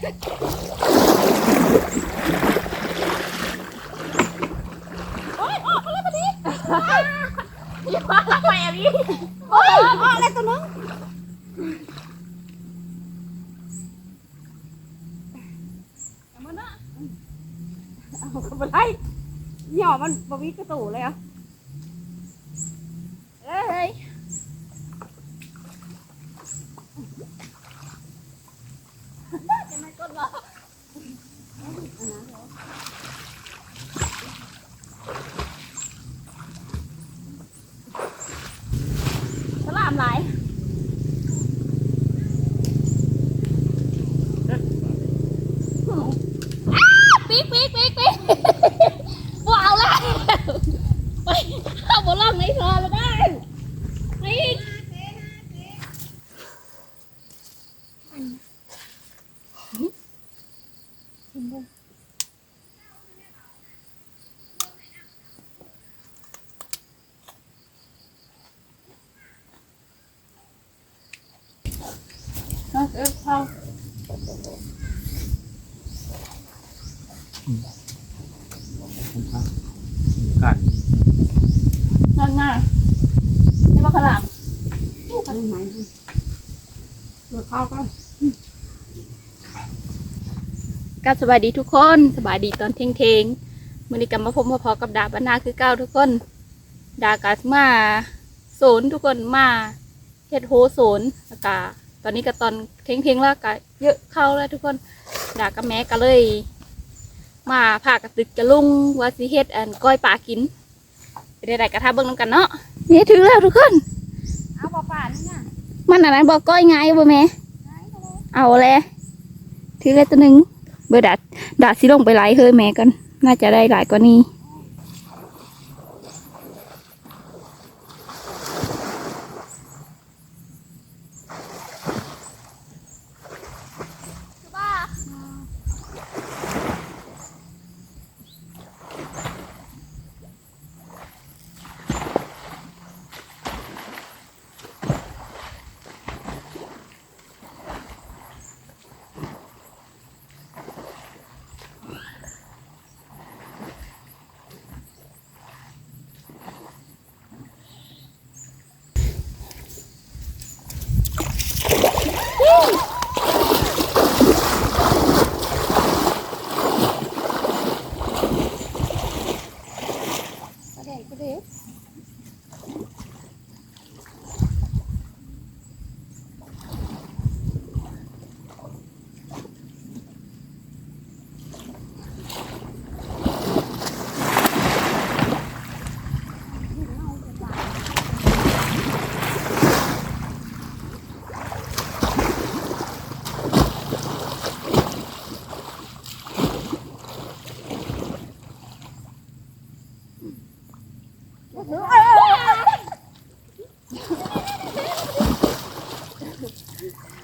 โอ๊ยออกมาแล้วมาดิอย่ามาไปอะพี่โอ๊ยออกแล้วตัวนึงเอามานะเอาเข้าไปไล่หย่อมันบวิกระตูเลยอะเอ้ย จะไม่กดหรอสลามหลายอ้าวปีกปีกปีกปีกว้าวแล้วไปเข้าบนล่องในคอแล้วได้ปีก เออเออเข้ากันง่ายง่ายนี่ว่าขลังขลังไหนเดี๋ยวเข้ากันกับสบายดีทุกคนสบายดีตอนเทงเทงมือนี้กลับมาพบมาพอกับดาบรรณาคือเก้าทุกคน ดากัสมาโซนทุกคนมาเฮ็ดโฮโซนแล้วก็ ตอนนี้ก็ตอนเทงเทงๆแล้วก็เยอะเข้าแล้วทุกคนดากับแม่ก็เลย มาพากระตึกกระลุงว่าสิเฮ็ดอันก้อยปลากินไปได้ๆกระทาเบิ่งน้ำกันเนาะนี่ถือแล้วทุกคนเอาปลาป่านี่น่ะมันอะไรบอกก้อยไงบ่แม่ได้ก็เลยเอาเลยถือเลยตัวหนึ่งเบอร์ดัดดาดสิลงไปหลายเฮ้ยแม่กัน น่าจะได้หลายกว่านี้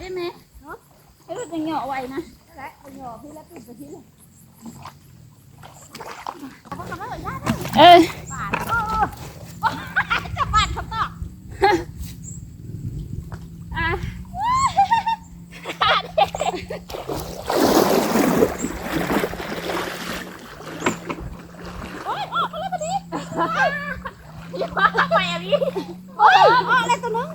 ได้ไหมเนาะให้รถยังเหยาะไว้นะและเอาหยอกพี่แล้วปิดไปที่เลยเขาทำให้เรายากเออป่าแล้วก็จะปั่นคำตอบอะโอ๊ยออกมาแล้วมาดิอย่ามาไปอะพี่โอ๊ยออกแล้วตัวนึง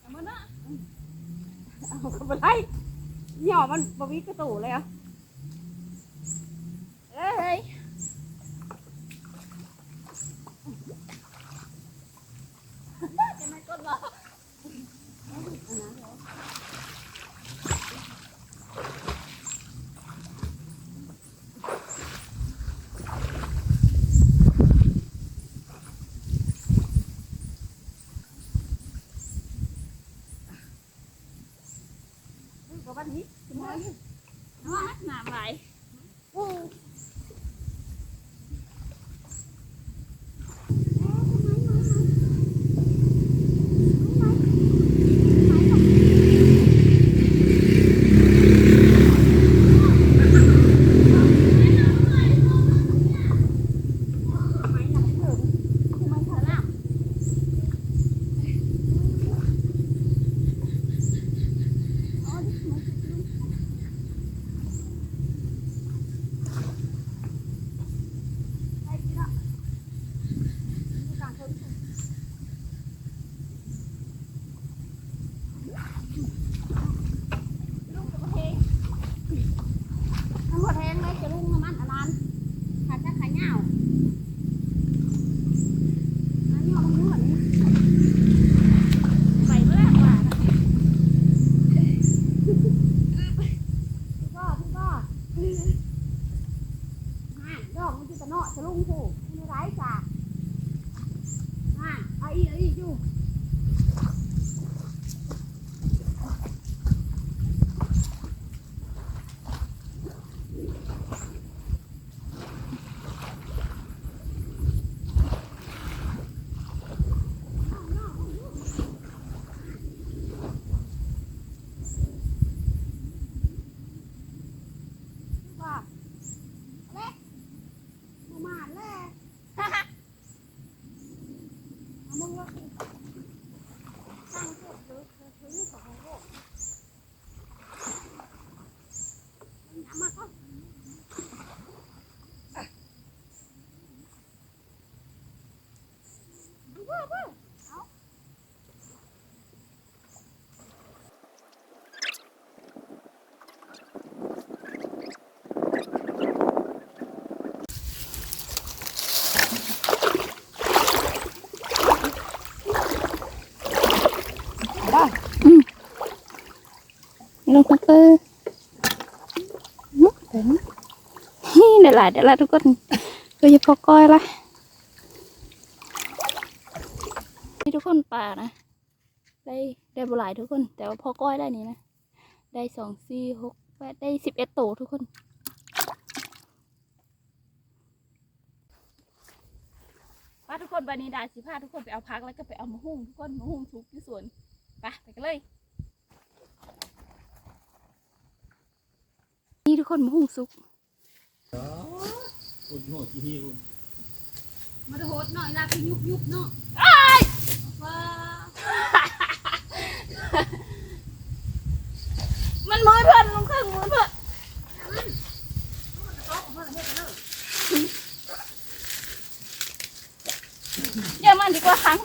เอามานะ เอาเข้าไปไล่หย่อมัน บวิกระตูเลยอะ หลายเดี๋ยวลายทุกคนโดยเฉพาะก้อยละนี่ทุกคนป่านะ ได้ได้บุหลายทุกคน แต่ว่าพอก้อยได้นี่นะ ได้สองสี่หกแปดได้สิบเอ็ดโตทุกคนป้าทุกคนบันนี้ดาสิพาทุกคนไปเอาพักแล้วก็ไปเอามะฮุ่งทุกคนมะฮุ่งทุกที่สวนไปไปกันเลยนี่ทุกคนมะฮุ่งสุก อุ่นหัวที่ที่อุ่นมาดูโหดหน่อยลากไปยุบยุบเนาะว้ามันมือเพื่อนลงเครื่องมือเพื่อนเดี๋ยวมันดีกว่าครั้ง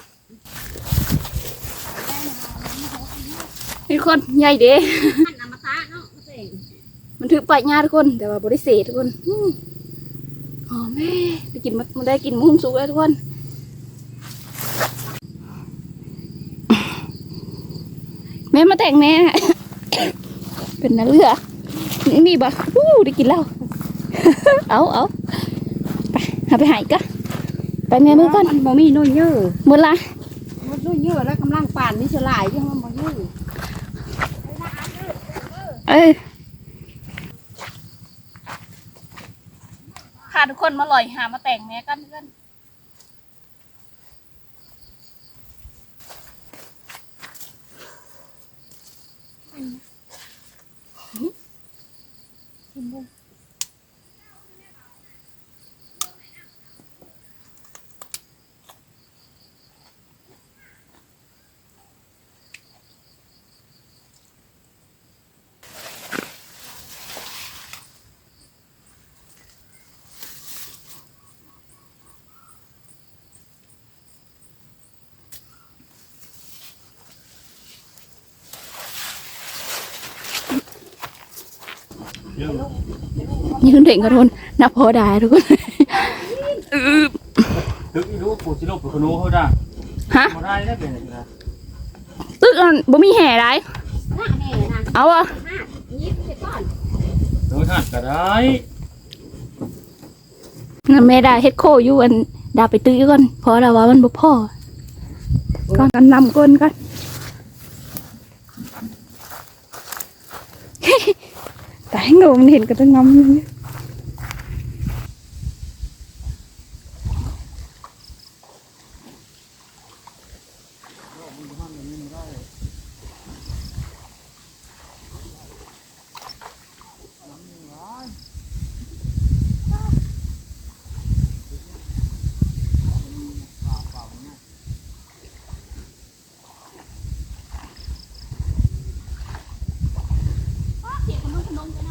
นี่คนใหญ่เด้ มันอมตะเนาะเสง มันถือไปง่ายทุกคน แต่ว่าบริเศษทุกคนอืมอ๋อแม่ได้กินมันได้กินมุ้งสุกแล้วทุกคนแม่มาแต่งแม่เป็นนักเรือนี่มีบ่อู้ได้กินแล้วเอาเอาไปหาไปหายก็ไปแม่มือก่อนมันบ่มีนุ่นเยอะมือละมันนุ่นเยอะแล้วกำลังป่านนี่สลายยังมันบ่เยอะเอ้ย ค่ะทุกคนมาลอยหามาแต่งแม่กันเพื่อน นี่คุณเด็กกระทนนับพอได้ทุกคนออตึกอีรู้ปูชิโร่ปูขนูเขาได้ฮะเขาได้ได้เป็นอะไรตึกอันบ่มีแห่ได้เอาอะห้ายิบเสร็จก่อนโดยหัดก็ได้นั่นแม่ได้เฮ็ดโคอยู่อันดาไปตื้อก่อนเพราะเราว่ามันบ่พอก่อนกันนำก้นก่อน แต่ให้งงมันเห็นก็ต้องงำ 嗯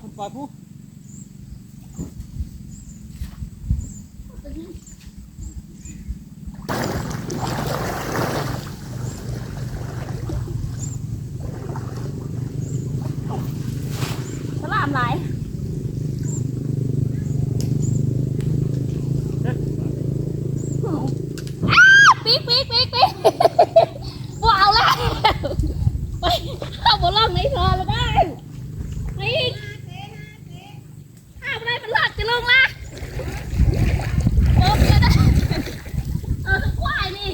อยู่เนี่ย อย่าเพิ่งปล่อยผู้ ฉลามหลายปีกปีกปีกปีกบ่เอาละไปเอาบ่ล่องในทอแล้วได้ปีกข้าวได้มันหลัดจะลงละโอ้ยนะเออควายนี่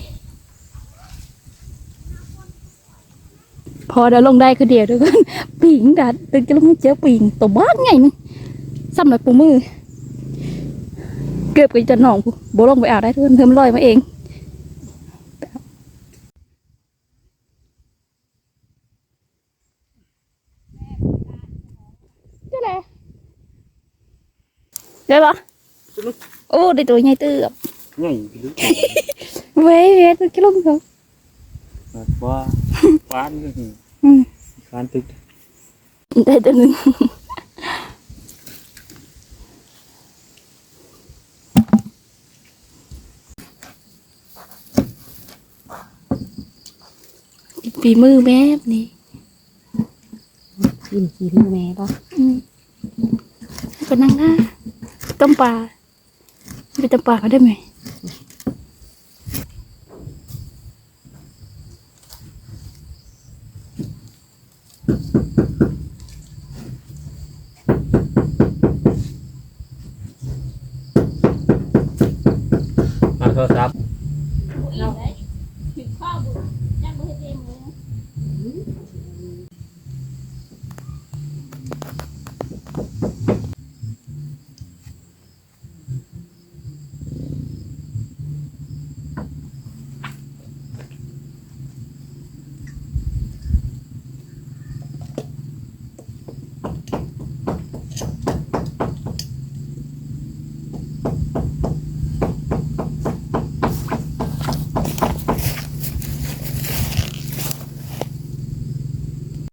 พ อเดี๋ยวลงได้คือเดียวเด้วยกันปิงดัดตึงจะลงมาเจอปิงตัวบ้านไงนึงซ้ำหน่อยปูมือ เกือบก็จะหนองปูโบลงไปเอาได้ทุกคนเพิ่มนลอยมาเองเจ้าแหละได้ปะโอ้ได้ตัวใหญ่เตื้อใหญ่ไปดูเว้ยเว้ยตัวจะลงเขาว่าฟานก็ คืออืมฟานตึก ได้ตัวหนึ่งฝีมือแม่แบบนี้กินกินแม่ป่ะอืมก็นั่งหน้าต้มปลาไปต้มปลาเขาได้ไหม มาโทรศัพท์ ถึงข้าวบุย่างมือเต็มเลย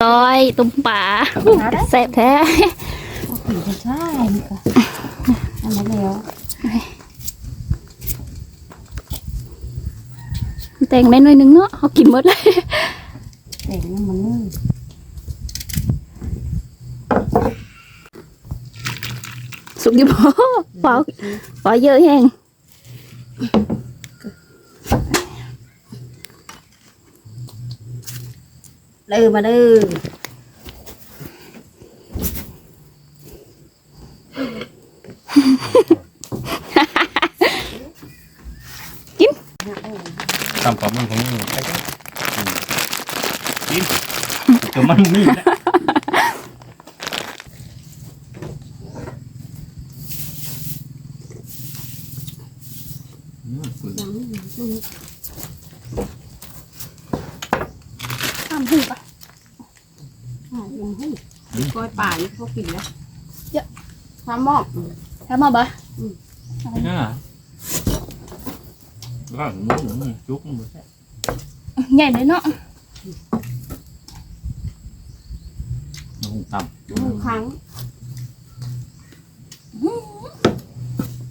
ร้อยตุ้มป่าแซ่บแท้ผีจะใช่นี่ก็อันนั้นแล้วแต่งได้หน่อยนึงเนาะเขากินหมดเลยแต่งน้ำมันนึ่งสุกอยี่พอเปล่าเปล่าเยอะแห้ง เด้อมาเด้อทำความมันของมึงไปกันกินจะมันนี่แหละ ข้ามถึงปะ อ่า ยังให้กล้อยป่านี่เขากินแล้วเยอะความมอบทำมาปะน่าล่างหมูหมูจุกหมูใหญ่เลยเนาะหมูต่หมูครั้ง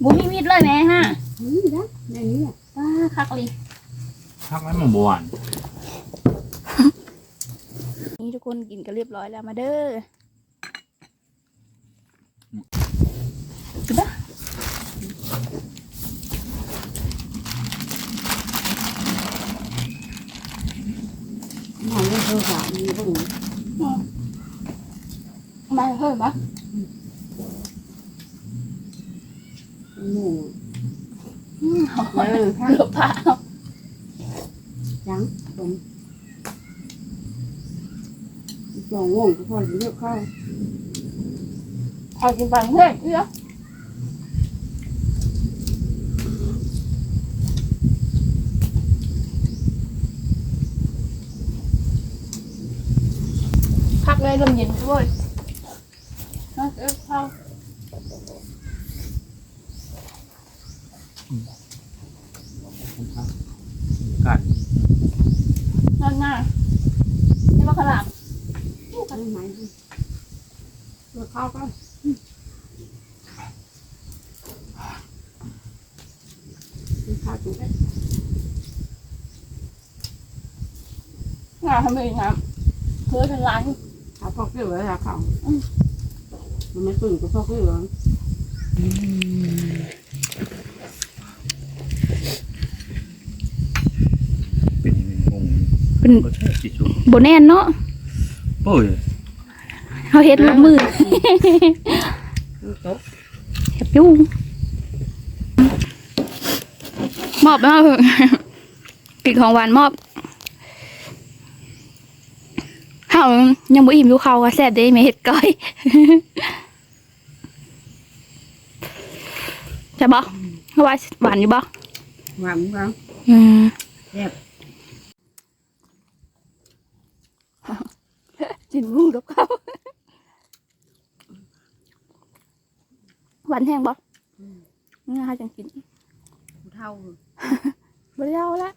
บุมีมีดเลยแม่ฮะนี่นะในนี้อะว้าคักเลยำพักไว้มันบวนนี่ทุก คนกินกันเรียบร้อยแล้วมาเด้อกินปะหมอนเธอค่ะมีบุ๋งมาเพิ่มปะหมูอืมหอมเออ เกือบผ่า จังผมจอ งง่วงก็พอเลือกเข้าพอกินไปเพื่อนเยอะพักเลยลมเย็นด้วยนะเออเข้า กัน นอนหน้าใช่ปะขาวหลาม ข้างไหนรถ ข้าวก็ข้าวจุ๊บ งานทำเองครับเพื่อเป็นร้านข้าวพอกเกลือข้าวมันไม่ตื่นก็พอกเกลือเป็นยังไงงงเป็นก็ใช่สิชุโบแน่นเนาะโอ้ยเขาเฮ็ดลูกมือโต๊ะเห็บยุ่งมอบมาเถอะกินของหวานมอบ เฮายังบ่อิ่มอยู่เขาว่าแซ่บเด้แม่เฮ็ดก้อยใช่บ่ว่าหวานอยู่บ่หวานบ้างอืมแซ่บกินหมูกับเขาหวานแห้งบ่นี่นะคะจังกินเท่าบริเอาละ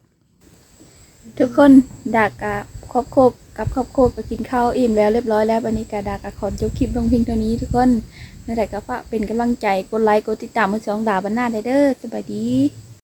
ทุกคนดากะครอบครบ กับครอบครัวไปกินข้าวอิ่มแล้วเรียบร้อยแล้ววันนี้กะดากระขอจบคลิปลงเพียงเท่านี้ทุกคนนั่นแหละก็ฝากเป็นกำลังใจกดไลค์กดติดตามมือสองดาวบันหน้าได้เด้อสบายดี